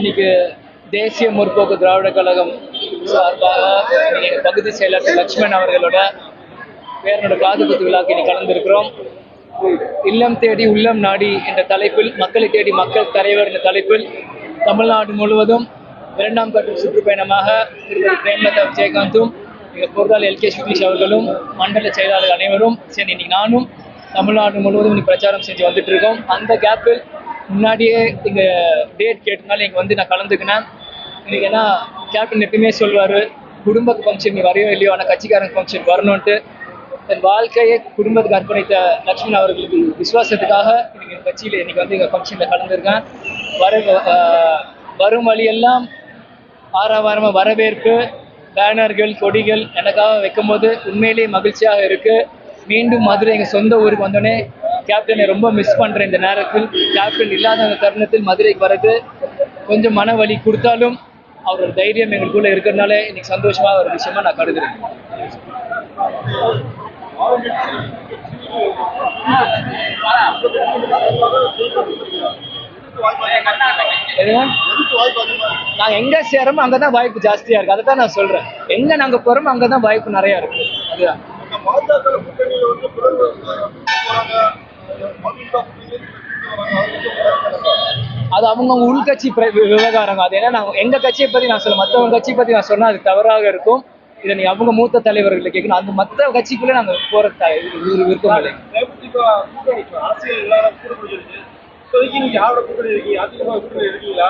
இன்னைக்கு தேசிய முற்போக்கு திராவிட கழகம் சார்பாக இன்னைக்கு பகுதி செயலர் லட்சுமண் அவர்களோட பேரனோட காது குத்து விழாக்கு இன்னைக்கு கலந்திருக்கிறோம். இல்லம் தேடி உள்ளம் நாடி என்ற தலைப்பில் மக்களை தேடி மக்கள் தலைவர் என்ற தலைப்பில் தமிழ்நாடு முழுவதும் இரண்டாம் கட்ட சுற்றுப்பயணமாக திருமதி பிரேமலதா விஜயகாந்தும் எங்கள் பொருளாளர் எல்கே கே அவர்களும் மண்டல செயலாளர் அனைவரும் சரி இன்னைக்கு நானும் தமிழ்நாடு முழுவதும் இன்னைக்கு பிரச்சாரம் செஞ்சு வந்துட்டு இருக்கோம். அந்த கேப்பில் முன்னாடியே இங்கே டேட் கேட்டனால இங்கே வந்து நான் கலந்துக்கினேன். இன்னைக்கு ஏன்னா கேப்டன் எப்பயுமே சொல்வார் குடும்ப ஃபங்க்ஷன் நீ வரையோ இல்லையோ ஆனால் கட்சிக்காரங்க ஃபங்க்ஷன் வரணுன்ட்டு என் வாழ்க்கையை குடும்பத்துக்கு அர்ப்பணித்த லக்ஷ்மண் அவர்களுக்கு விசுவாசத்துக்காக இன்னைக்கு என் கட்சியில் இன்னைக்கு வந்து எங்கள் ஃபங்க்ஷனில் கலந்துருக்கேன். வர வரும் வழியெல்லாம் ஆரவாரமாக வரவேற்பு பேனர்கள் கொடிகள் எனக்காக வைக்கும்போது உண்மையிலேயே மகிழ்ச்சியாக இருக்குது மீண்டும் மதுரை எங்கள் சொந்த ஊருக்கு வந்தோடனே கேப்டனை ரொம்ப மிஸ் பண்ணுற இந்த நேரத்தில். கேப்டன் இல்லாத அந்த தருணத்தில் மதுரைக்கு வர்றது கொஞ்சம் மன வலி கொடுத்தாலும் அவரோட தைரியம் எங்களுக்குள்ள இருக்கிறதுனால இன்னைக்கு சந்தோஷமாக ஒரு விஷயமா நான் கருதுறேன். எதுங்க? நாங்க எங்க சேரமோ அங்கதான் வாய்ப்பு ஜாஸ்தியா இருக்கு. அதை தான் நான் சொல்றேன். எங்க நாங்க போறோமோ அங்கதான் வாய்ப்பு நிறைய இருக்கு. அதுதான். அது அவங்க உள்கட்சி பிர- வி- விவகாரங்க. அது ஏன்னா நான் எங்க கட்சியை பத்தி நான் சொல்ல மத்தவங்க கட்சியை பத்தி நான் சொன்னா அது தவறாக இருக்கும். இதை நீ அவங்க மூத்த தலைவர்களை கேட்கணும். அந்த மத்த கட்சிக்குள்ள நாங்க போற த- இது விருப்பம் இல்லை.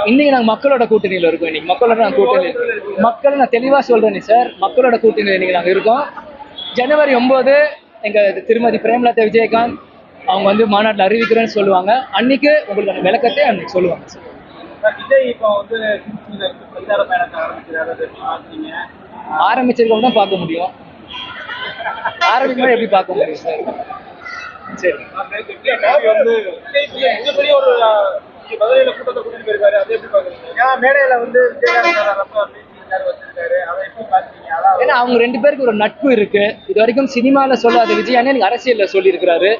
இன்னைக்கு நாங்க மக்களோட கூட்டணியில இருக்கோம் இன்னைக்கு. மக்களோட நாங்க கூட்டணி மக்கள் நான் தெளிவா சொல்றேன் சார். மக்களோட கூட்டணியில இன்னைக்கு நாங்க இருக்கோம். ஜனவரி ஒன்பது எங்க திருமதி பிரேமலதா விஜயகாந்த் அவங்க வந்து மாநாட்டில் அறிவிக்கிறேன்னு சொல்லுவாங்க. அன்னைக்கு உங்களுக்கான விளக்கத்தை அன்னைக்கு சொல்லுவாங்க சார். விஜய் இப்போ வந்து பிரச்சார பயணத்தை ஆரம்பிக்கிறாரு. தான் பார்க்க முடியும். ஆரம்பிக்கும் எப்படி பார்க்க முடியும் சார்? வந்து மிகப்பெரிய ஒரு மதுரையில கூட்டத்தை கூட்டிட்டு போயிருக்காரு அதை எப்படி பாக்குறீங்க ஏன்னா மேடையில வந்து அவங்க ரெண்டு பேருக்கு ஒரு நட்பு இருக்கு. இது வரைக்கும் சினிமால சொல்லாத விஜய் எனக்கு அரசியல்ல சொல்லியிருக்கிறாரு.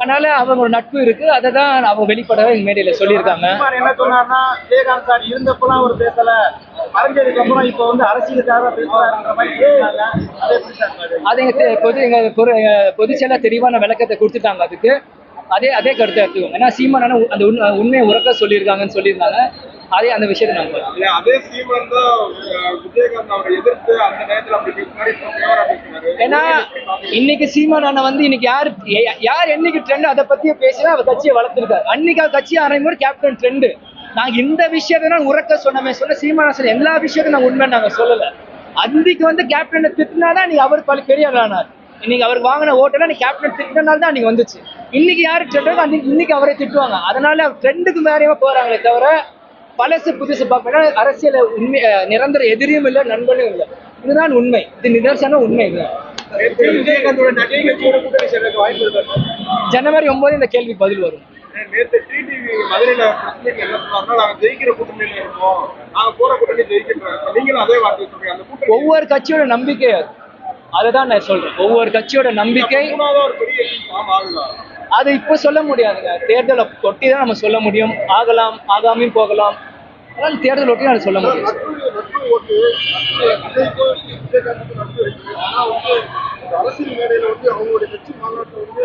அதனால அவங்க ஒரு நட்பு இருக்கு. அதை தான் அவங்க வெளிப்படவே எங்க மேடையில சொல்லியிருக்காங்க. என்ன சொன்னார்னா விஜயகாந்த் சார் இருந்தப்பெல்லாம் அவர் பேசல. மறைஞ்சதுக்கு அப்புறம் இப்போ வந்து அரசியலுக்காக பேசுறாருன்ற மாதிரி அதை எங்க பொது எங்க பொது எங்க பொதுச்செயலா தெளிவான விளக்கத்தை கொடுத்துட்டாங்க அதுக்கு. அதே அதே கருத்தை எடுத்துக்கோங்க. ஏன்னா சீமான் அண்ணன் அந்த உண்மை- உண்மையை உறக்க சொல்லியிருக்காங்கன்னு சொல்லியிருந்தாங்க. அதே அந்த விஷயத்தை. இல்ல, அதே சீமான் தான் அஹ், விஜயகாந்த் அவரை எதிர்த்து அந்த நேரத்துல அப்படி பேசினாரு இப்ப ஃபேவரா பேசினாரு. ஏன்னா இன்னைக்கு சீமான் அண்ணன் வந்து இன்னைக்கு யார் யார் என்னைக்கு ட்ரெண்ட் அதை பத்தியே பேசினா அவர் கட்சியை வளர்த்துருக்காரு. அன்னைக்கு அவர் கட்சி ஆரம்பிக்கும் கேப்டன் ட்ரெண்டு நாங்க இந்த விஷயத்தை நான் உறக்க சொன்னமே சொன்ன சீமான சார் எல்லா விஷயத்தையும் நாங்க உண்மை நாங்க சொல்லல. அன்னைக்கு வந்து கேப்டனை திட்டினாதான் நீ அவர் பல பெரிய ஆனார். இன்னைக்கு அவருக்கு வாங்கின ஓட்டெல்லாம் நீ கேப்டன் திட்டினால தான் அன்னைக்கு வந்துச்சு. இன்னைக்கு யாரு ட்ரெண்டோ அன்னைக்கு இன்னைக்கு அவரை திட்டுவாங்க. அதனால ட்ரெண்டுக்கு மேலேயே போறாங்களே தவிர பழசு புதுசு பார்க்கணும் அரசியல உண்மை நிரந்தர எதிரியும் இல்லை நண்பனும் இல்லை. இதுதான் உண்மை. இது நிதர்சன உண்மை. ஜனவரி ஒன்பது இந்த கேள்விக்கு பதில் வரும். நேத்து டிடிவி மதுரையில பிரஸ் மீட் என்ன சொன்னாருன்னா நாங்க ஜெயிக்கிற கூட்டணியில இருக்கோம். நாங்க போற கூட்டணி ஜெயிக்கின்றாங்க நீங்களும் அதே வார்த்தை சொல்றீங்க. அந்த கூட்டணி ஒவ்வொரு கட்சியோட நம்பிக்கை அது. அதுதான் நான் சொல்றேன். ஒவ்வொரு கட்சியோட நம்பிக்கை ஒரு பெரிய அது இப்போ சொல்ல முடியாதுங்க. தேர்தலை ஒட்டி தான் நம்ம சொல்ல முடியும். ஆகலாம் ஆகாமையும் போகலாம். அதனால தேர்தல் ஒட்டி நான் சொல்ல முடியும். அரசியல் மேடையில வந்து அவங்களுடைய கட்சி மாநாட்டில் வந்து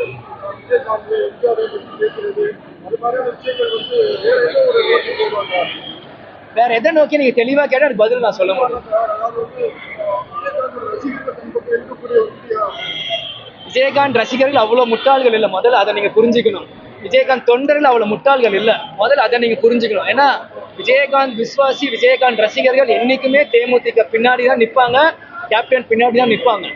விஜயகாந்த் பற்றி பேசுறது அது மாதிரியான விஷயங்கள் வந்து வேற ஏதோ ஒரு நோக்கி வேற எதை நோக்கி நீங்க தெளிவா கேட்டா எனக்கு பதில் நான் சொல்ல முடியும் விஜயகாந்த் ரசிகர்கள் அவ்வளோ முட்டாள்கள் இல்லை. முதல்ல அதை நீங்கள் புரிஞ்சுக்கணும். விஜயகாந்த் தொண்டர்கள் அவ்வளோ முட்டாள்கள் இல்லை. முதல்ல அதை நீங்கள் புரிஞ்சுக்கணும். ஏன்னா விஜயகாந்த் விஸ்வாசி விஜயகாந்த் ரசிகர்கள் என்றைக்குமே தேமுதிக பின்னாடி தான் நிற்பாங்க. கேப்டன் பின்னாடி தான் நிற்பாங்க.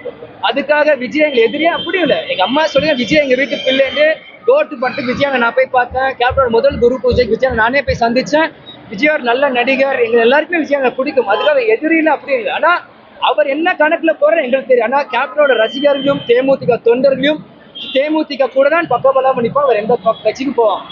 அதுக்காக விஜய் எங்க எதிரியே அப்படி இல்லை. எங்கள் அம்மா சொல்லுங்க விஜய் எங்கள் வீட்டு பிள்ளைன்னு கோட்டு பட்டு விஜயாங்க நான் போய் பார்த்தேன். கேப்டன் முதல் குரு பூஜைக்கு விஜய் நானே போய் சந்தித்தேன் விஜய் ஒரு நல்ல நடிகர். எங்கள் எல்லாருக்குமே விஜய் எங்களை பிடிக்கும். அதுக்காக எதிரியில் அப்படி இல்லை. ஆனால் அவர் என்ன கணக்குல போறாரு எங்களுக்கு தெரியும். ஆனா கேப்டனோட ரசிகர்களையும் தேமுதிக தொண்டர்களையும் தேமுதிக கூட தான் பக்கபலம் பண்ணிப்போம் அவர் எந்த கட்சிக்கு போவோம்